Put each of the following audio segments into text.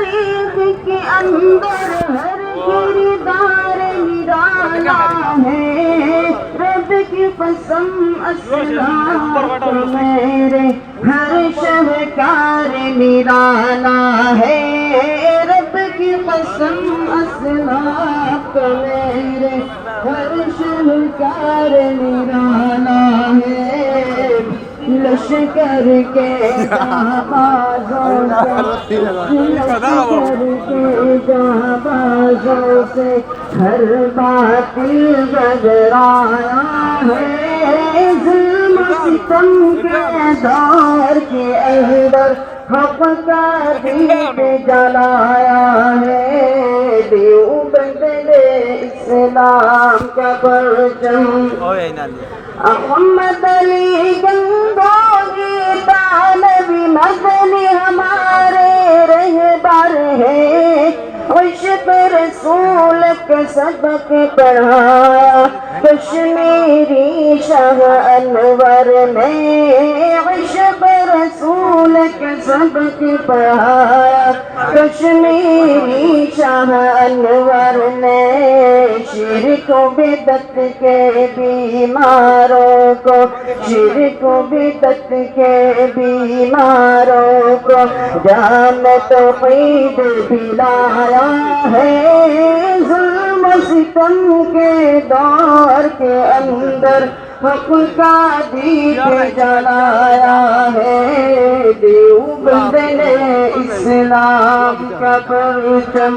تاریخ کے اندر ہر کردار نرالا ہے۔ رب کی قسم اسلام میرے ہر شہکار نرالا ہے۔ رب کی قسم اسلام میرے ہر شہکار نرالا ہے لشکر کے جانبازوں سے لشکر کے جانبازوں سے ہر بات بگرایا ہے ظلم ستم کے دور کے اندر حق کا دیپ جلایا ہے دیوبند نے اسلام کا پرچم۔ محمد علی گنگوگی رسول کے سبق پڑھایا کشمیری شاہ انور نے عشق رسول کے سبق پڑھایا کشمیری شاہ انور نے شرک و بدت کے بیماروں کو شرک و بدت کے بیماروں کو جان توحید پلایا ہے۔ ظلم ستم کے دور کے اندر حق کا دیپ جلایا ہے۔ دیوبند نے اسلام کا پرچم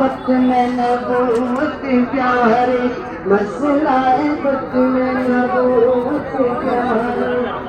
مسئلہ ختم نبوت پیارے مسئلہ ختم نبوت پیارے